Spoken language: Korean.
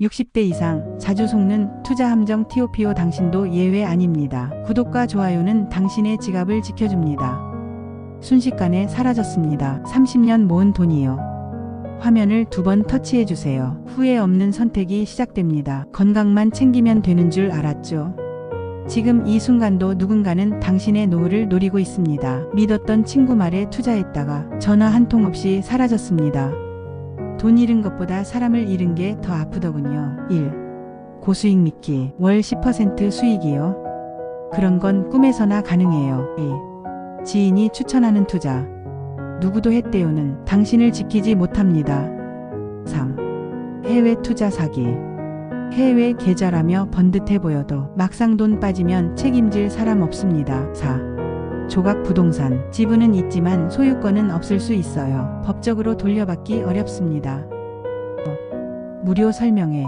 60대 이상 자주 속는 투자 함정 TOPO 당신도 예외 아닙니다. 구독과 좋아요는 당신의 지갑을 지켜줍니다. 순식간에 사라졌습니다. 30년 모은 돈이요. 화면을 두 번 터치해 주세요. 후회 없는 선택이 시작됩니다. 건강만 챙기면 되는 줄 알았죠? 지금 이 순간도 누군가는 당신의 노후를 노리고 있습니다. 믿었던 친구 말에 투자했다가 전화 한 통 없이 사라졌습니다. 돈 잃은 것보다 사람을 잃은 게 더 아프더군요. 1. 고수익 믿기. 월 10% 수익이요. 그런 건 꿈에서나 가능해요. 2. 지인이 추천하는 투자. 누구도 했대요는 당신을 지키지 못합니다. 3. 해외 투자 사기. 해외 계좌라며 번듯해 보여도 막상 돈 빠지면 책임질 사람 없습니다. 4. 조각 부동산. 지분은 있지만 소유권은 없을 수 있어요. 법적으로 돌려받기 어렵습니다. 무료 설명회.